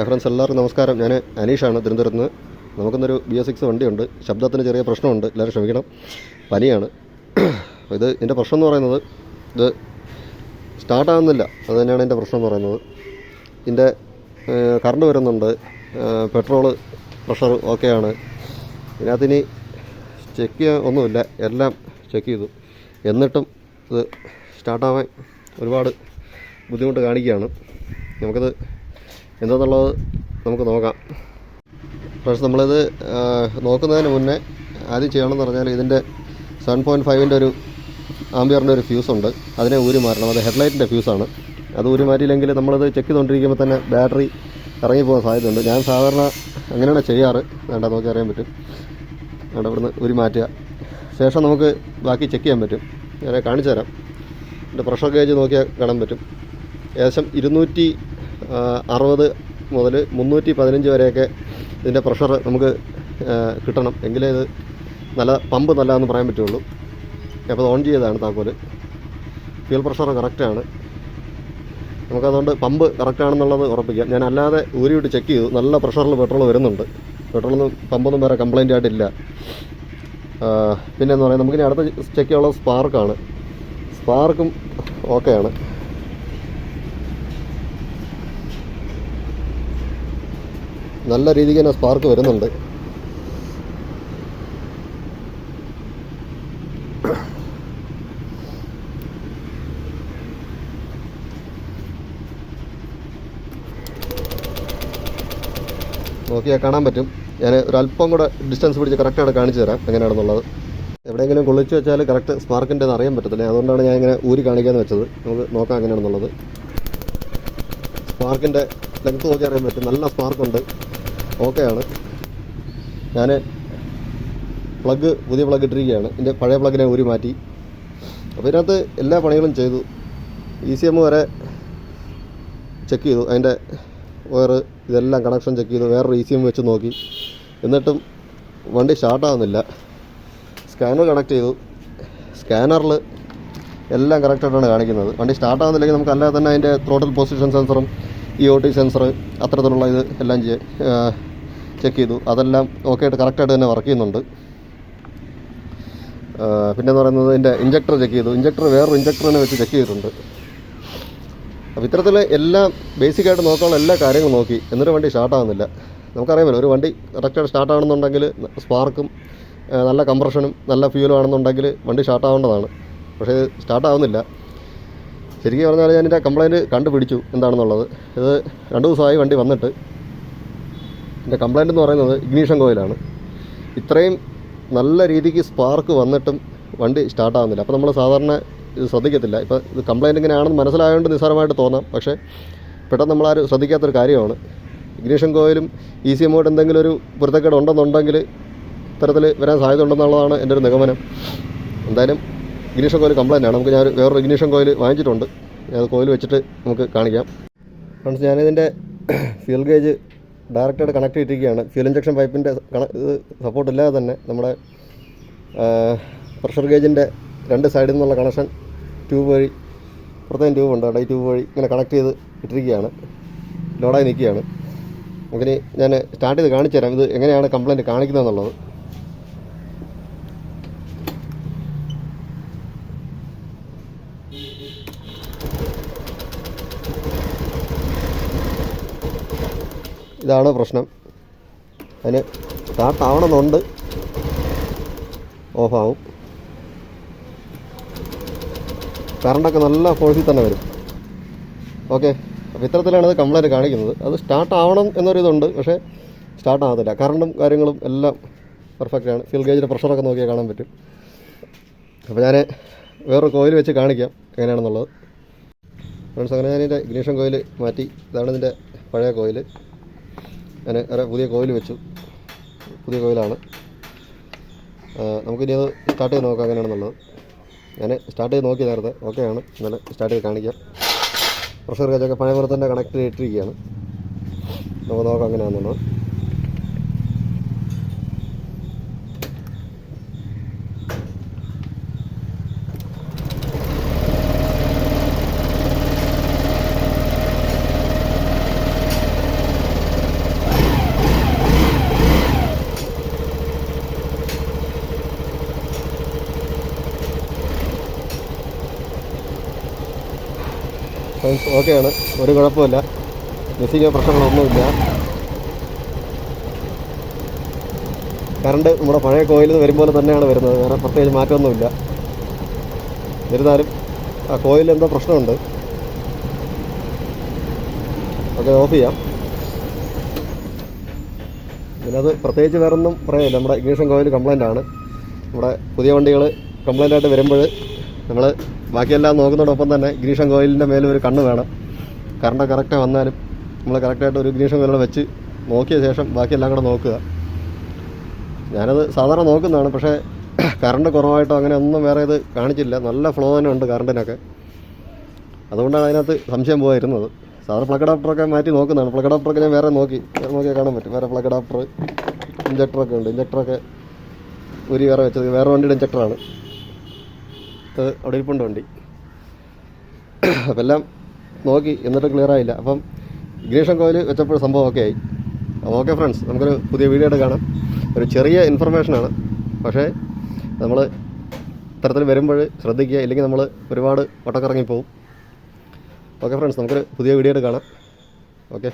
Hi friends എല്ലാവർക്കും നമസ്കാരം. ഞാൻ അനീഷാണ് തിരുവനന്തപുരത്ത് നിന്ന്. നമുക്കിന്നൊരു ബി എസ് സിക്സ് വണ്ടിയുണ്ട്. ശബ്ദത്തിന് ചെറിയ പ്രശ്നമുണ്ട്. എല്ലാവരും ക്ഷമിക്കണം. പനിയാണ്. ഇത് ഇതിന്റെ പ്രശ്നം എന്ന് പറയുന്നത് ഇത് സ്റ്റാർട്ടാകുന്നില്ല. അത് തന്നെയാണ് എന്റെ പ്രശ്നം എന്ന് പറയുന്നത്. ഇതിന്റെ കറണ്ട് വരുന്നുണ്ട്. പെട്രോൾ പ്രഷർ ഓക്കെയാണ് ഇതിനകത്തിനി ചെക്ക് ചെയ്യാൻ ഒന്നുമില്ല. എല്ലാം ചെക്ക് ചെയ്തു. എന്നിട്ടും ഇത് സ്റ്റാർട്ടാവാൻ ഒരുപാട് ബുദ്ധിമുട്ട് കാണിക്കുകയാണ്. നമുക്കത് എന്താണെന്നുള്ളത് നമുക്ക് നോക്കാം. പക്ഷേ നമ്മളിത് നോക്കുന്നതിന് മുന്നേ ആദ്യം ചെയ്യണമെന്ന് പറഞ്ഞാൽ ഇതിന്റെ സെവൻ പോയിന്റ് ഫൈവിന്റെ ഒരു ആംബിയറിന്റെ ഒരു ഫ്യൂസ് ഉണ്ട്. അതിനെ ഊരി മാറണം അത് ഹെഡ്ലൈറ്റിന്റെ ഫ്യൂസാണ് അത് ഊരി മാറ്റിയില്ലെങ്കിൽ നമ്മളിത് ചെക്ക് ചെയ്തുകൊണ്ടിരിക്കുമ്പോൾ തന്നെ ബാറ്ററി ഇറങ്ങിപ്പോകാൻ സാധ്യതയുണ്ട്. ഞാൻ സാധാരണ അങ്ങനെയാണ് ചെയ്യാറ്. വേണ്ട നോക്കി അറിയാൻ പറ്റും. വേണ്ട ഇവിടുന്ന് ഊരി മാറ്റുക. ശേഷം നമുക്ക് ബാക്കി ചെക്ക് ചെയ്യാൻ പറ്റും. ഞാൻ കാണിച്ചു തരാം എന്റെ പ്രഷർ ഗേജ് നോക്കിയാൽ കാണാൻ പറ്റും. ഏകദേശം ഇരുന്നൂറ്റി അറുപത് മുതൽ മുന്നൂറ്റി പതിനഞ്ച് വരെയൊക്കെ ഇതിന്റെ പ്രഷർ നമുക്ക് കിട്ടണം. എങ്കിലേ ഇത് നല്ല പമ്പ് നല്ലതെന്ന് പറയാൻ പറ്റുള്ളൂ. അപ്പോൾ അത് ഓൺ ചെയ്തതാണ് താക്കോൽ. ഫ്യൂൽ പ്രഷർ കറക്റ്റാണ് നമുക്കതുകൊണ്ട് പമ്പ് കറക്റ്റാണെന്നുള്ളത് ഉറപ്പിക്കാം. ഞാൻ അല്ലാതെ ഊരിയിട്ട് ചെക്ക് ചെയ്തു. നല്ല പ്രഷറിൽ പെട്രോൾ വരുന്നുണ്ട്. പെട്രോളൊന്നും പമ്പൊന്നും വേറെ കംപ്ലൈന്റ് ആയിട്ടില്ല. പിന്നെ എന്ന് പറയുന്നത് നമുക്കിനി അടുത്ത ചെക്ക് ചെയ്യാനുള്ള സ്പാർക്കാണ് സ്പാർക്കും ഓക്കെയാണ് നല്ല രീതിക്ക് തന്നെ സ്പാർക്ക് വരുന്നുണ്ട്. നോക്കിയാൽ കാണാൻ പറ്റും. ഞാൻ ഒരല്പം കൂടെ ഡിസ്റ്റൻസ് പിടിച്ച് കറക്റ്റാണ് കാണിച്ചു തരാം എങ്ങനെയാണെന്നുള്ളത്. എവിടെയെങ്കിലും കൊള്ളിച്ച് വെച്ചാൽ കറക്റ്റ് സ്പാർക്കിന്റെ അറിയാൻ പറ്റത്തില്ല. അതുകൊണ്ടാണ് ഞാൻ ഇങ്ങനെ ഊരി കാണിക്കാമെന്ന് വെച്ചത്. നമുക്ക് നോക്കാം എങ്ങനെയാണെന്നുള്ളത്. സ്പാർക്കിന്റെ ലെങ്ത് നോക്കി അറിയാൻ പറ്റും. നല്ല സ്പാർക്കുണ്ട് ഓക്കെയാണ്. ഞാൻ പ്ലഗ് പുതിയ പ്ലഗ് ഇട്ടിരിക്കുകയാണ്. എന്റെ പഴയ പ്ലഗിനെ ഊരി മാറ്റി. അപ്പോൾ ഇതിനകത്ത് എല്ലാ പണികളും ചെയ്തു. ഇ സി എം വരെ ചെക്ക് ചെയ്തു. അതിന്റെ വയർ ഇതെല്ലാം കണക്ഷൻ ചെക്ക് ചെയ്തു. വേറൊരു ഇ സി എം വെച്ച് നോക്കി. എന്നിട്ടും വണ്ടി സ്റ്റാർട്ടാകുന്നില്ല സ്കാനർ കണക്ട് ചെയ്തു. സ്കാനറിൽ എല്ലാം കറക്റ്റായിട്ടാണ് കാണിക്കുന്നത്. വണ്ടി സ്റ്റാർട്ടാകുന്നില്ലെങ്കിൽ നമുക്ക് അല്ലാതെ തന്നെ അതിന്റെ ത്രോട്ടിൽ പൊസിഷൻ സെൻസറും ഇ ഒ ടി സെൻസർ അത്തരത്തിലുള്ള ഇത് എല്ലാം ചെക്ക് ചെയ്തു. അതെല്ലാം ഓക്കെ ആയിട്ട് കറക്റ്റായിട്ട് തന്നെ വർക്ക് ചെയ്യുന്നുണ്ട്. പിന്നെ പറയുന്നത് ഇതിന്റെ ഇഞ്ചക്ടർ ചെക്ക് ചെയ്തു. ഇഞ്ചക്ടർ വേറൊരു ഇഞ്ചക്ടറിനെ വെച്ച് ചെക്ക് ചെയ്തിട്ടുണ്ട്. അപ്പോൾ ഇത്തരത്തിൽ എല്ലാം ബേസിക്കായിട്ട് നോക്കാനുള്ള എല്ലാ കാര്യങ്ങളും നോക്കി. എന്നിട്ട് വണ്ടി സ്റ്റാർട്ടാകുന്നില്ല നമുക്കറിയാമല്ലോ ഒരു വണ്ടി കറക്റ്റായിട്ട് സ്റ്റാർട്ടാകണമെന്നുണ്ടെങ്കിൽ സ്പാർക്കും നല്ല കംപ്രഷനും നല്ല ഫ്യൂലും ആണെന്നുണ്ടെങ്കിൽ വണ്ടി സ്റ്റാർട്ടാവേണ്ടതാണ് പക്ഷേ സ്റ്റാർട്ടാവുന്നില്ല ശരിക്കും പറഞ്ഞാൽ ഞാൻ ഇതിന്റെ കംപ്ലയിന്റ് കണ്ടുപിടിച്ചു എന്താണെന്നുള്ളത്. ഇത് രണ്ട് ദിവസമായി വണ്ടി വന്നിട്ട്. എന്റെ കംപ്ലയിന്റ് എന്ന് പറയുന്നത് ഇഗ്നീഷൻ കോയിലാണ്. ഇത്രയും നല്ല രീതിക്ക് സ്പാർക്ക് വന്നിട്ടും വണ്ടി സ്റ്റാർട്ടാകുന്നില്ല അപ്പോൾ നമ്മൾ സാധാരണ ഇത് ശ്രദ്ധിക്കത്തില്ല. ഇപ്പോൾ ഇത് കംപ്ലയിന്റ് ഇങ്ങനെയാണെന്ന് മനസ്സിലായതുകൊണ്ട് നിസ്സാരമായിട്ട് തോന്നാം. പക്ഷേ പെട്ടെന്ന് നമ്മളാരും ശ്രദ്ധിക്കാത്തൊരു കാര്യമാണ്. ഇഗ്നീഷൻ കോയിലും ഇ സി എമ്മോട്ട് എന്തെങ്കിലും ഒരു പൊരുത്തക്കേട് ഉണ്ടെന്നുണ്ടെങ്കിൽ ഇത്തരത്തിൽ വരാൻ സാധ്യത ഉണ്ടെന്നുള്ളതാണ് എന്റെ ഒരു നിഗമനം. എന്തായാലും ഇഗ്നീഷൻ കോയിൽ കംപ്ലയിന്റ് ആണ്. നമുക്ക് ഞാൻ വേറൊരു ഇഗ്നീഷൻ കോയിൽ വാങ്ങിച്ചിട്ടുണ്ട്. ഞാൻ അത് കോയിൽ വെച്ചിട്ട് നമുക്ക് കാണിക്കാം. ഫ്രണ്ട്സ് ഞാനിതിന്റെ ഫ്യൂൽ ഗേജ് ഡയറക്റ്റായിട്ട് കണക്ട് ചെയ്തിരിക്കുകയാണ്. ഫ്യൂൽ ഇഞ്ചക്ഷൻ പൈപ്പിന്റെ സപ്പോർട്ട് ഇല്ലാതെ തന്നെ നമ്മുടെ പ്രഷർ ഗേജിന്റെ രണ്ട് സൈഡിൽ നിന്നുള്ള കണക്ഷൻ ട്യൂബ് വഴി പ്രത്യേകം ട്യൂബ് ഉണ്ട്. അവിടെ ഈ ട്യൂബ് വഴി ഇങ്ങനെ കണക്ട് ചെയ്ത് ഇട്ടിരിക്കുകയാണ്. ലോഡായി നിൽക്കുകയാണ്. അങ്ങനെ ഞാൻ സ്റ്റാർട്ട് ചെയ്ത് കാണിച്ചു തരാം ഇത് എങ്ങനെയാണ് കംപ്ലയിന്റ് കാണിക്കുന്നതെന്നുള്ളത്. ഇതാണ് പ്രശ്നം. അതിന് സ്റ്റാർട്ട് ആവണമെന്നുണ്ട് ഓഫാവും. കറണ്ടൊക്കെ നല്ല ഫോഴ്സിൽ തന്നെ വരും. ഓക്കെ. അപ്പോൾ ഇത്തരത്തിലാണ് അത് കംപ്ലൈന്റ് കാണിക്കുന്നത്. അത് സ്റ്റാർട്ട് ആവണം എന്നൊരിതുണ്ട് പക്ഷേ സ്റ്റാർട്ട് ആകത്തില്ല കറണ്ടും കാര്യങ്ങളും എല്ലാം പെർഫെക്റ്റാണ് ഫ്യൂൽ ഗേജിന്റെ പ്രഷറൊക്കെ നോക്കിയാൽ കാണാൻ പറ്റും. അപ്പോൾ ഞാൻ വേറൊരു കോയിൽ വെച്ച് കാണിക്കാം എങ്ങനെയാണെന്നുള്ളത്. ഫ്രണ്ട്സ് അങ്ങനെ ഞാനിതിന്റെ ഇഗ്നീഷൻ കോയിൽ മാറ്റി. ഇതാണ് ഇതിന്റെ പഴയ കോയിൽ ഞാൻ ഒരു പുതിയ കോയിൽ വെച്ചു. പുതിയ കോയിലാണ്. നമുക്കിനി അത് സ്റ്റാർട്ട് ചെയ്ത് നോക്കാം എങ്ങനെയാണെന്നുള്ളത്. ഞാൻ സ്റ്റാർട്ട് ചെയ്ത് നോക്കി നേരത്തെ ആണ്. എന്നാലും സ്റ്റാർട്ട് ചെയ്ത് കാണിക്കാം. പ്രഷർ ഗേജൊക്കെ പഴയ പോലെ തന്നെ കണക്ട് ചെയ്തിട്ടിരിക്കുകയാണ്. നമുക്ക് നോക്കാം എങ്ങനെയാണെന്നുള്ളത്. ഓക്കെയാണ് ഒരു കുഴപ്പമില്ല. മിസ്സിങ്ങോ പ്രശ്നങ്ങളൊന്നുമില്ല. കറണ്ട് നമ്മുടെ പഴയ കോയിലിൽ നിന്ന് വരുമ്പോൾ തന്നെയാണ് വരുന്നത്. വേറെ പ്രത്യേകിച്ച് മാറ്റമൊന്നുമില്ല. എന്നിരുന്നാലും ആ കോയിലിൽ എന്തോ പ്രശ്നമുണ്ട്. ഓക്കെ ഓഫ് ചെയ്യാം. ഇതിനകത്ത് പ്രത്യേകിച്ച് വേറൊന്നും പറയാനില്ല. നമ്മുടെ ഇഗ്നിഷൻ കോയിൽ കംപ്ലൈന്റ് ആണ്. നമ്മുടെ പുതിയ വണ്ടികൾ കംപ്ലൈന്റ് ആയിട്ട് വരുമ്പോൾ നമ്മൾ ബാക്കിയെല്ലാം നോക്കുന്നതോടൊപ്പം തന്നെ ഇഗ്നീഷൻ കോയിലിന്റെ മേലെ ഒരു കണ്ണ് വേണം. കറണ്ട് കറക്റ്റ് വന്നാലും നമ്മൾ കറക്റ്റായിട്ട് ഒരു ഇഗ്നീഷൻ കോയിലൂടെ വെച്ച് നോക്കിയ ശേഷം ബാക്കിയെല്ലാം കൂടെ നോക്കുക. ഞാനത് സാധാരണ നോക്കുന്നതാണ് പക്ഷേ കറണ്ട് കുറവായിട്ടോ അങ്ങനെ ഒന്നും വേറെ ഇത് കാണിച്ചില്ല. നല്ല ഫ്ലോ തന്നെ ഉണ്ട് കറണ്ടിനൊക്കെ. അതുകൊണ്ടാണ് അതിനകത്ത് സംശയം പോയിരുന്നത്. സാധാരണ പ്ലഗ് അഡാപ്റ്ററൊക്കെ മാറ്റി നോക്കുന്നതാണ്. പ്ലഗ് അഡാപ്റ്ററൊക്കെ ഞാൻ വേറെ നോക്കി. വേറെ നോക്കിയാൽ കാണാൻ പറ്റും. വേറെ പ്ലഗ് അഡാപ്റ്റർ ഇഞ്ചക്ടറൊക്കെ ഉണ്ട്. ഇഞ്ചക്ടറൊക്കെ ഒരു വേറെ വെച്ചത്. വേറെ വണ്ടിയുടെ ഇഞ്ചക്ടറാണ് ഇത് അവിടെ ഇരിപ്പുണ്ട് വണ്ടി. അതെല്ലാം നോക്കി എന്നിട്ട് ക്ലിയർ ആയില്ല. അപ്പം ഇഗ്നീഷൻ കോയിൽ വെച്ചപ്പോൾ സംഭവം ഒക്കെ ആയി ഓക്കെ ഫ്രണ്ട്സ് നമുക്കൊരു പുതിയ വീഡിയോ കാണാം. ഒരു ചെറിയ ഇൻഫർമേഷനാണ് പക്ഷേ നമ്മൾ ഇത്തരത്തിൽ വരുമ്പോൾ ശ്രദ്ധിക്കുക ഇല്ലെങ്കിൽ നമ്മൾ ഒരുപാട് വട്ടക്കിറങ്ങിപ്പോവും ഓക്കെ ഫ്രണ്ട്സ് നമുക്കൊരു പുതിയ വീഡിയോ കാണാം. ഓക്കെ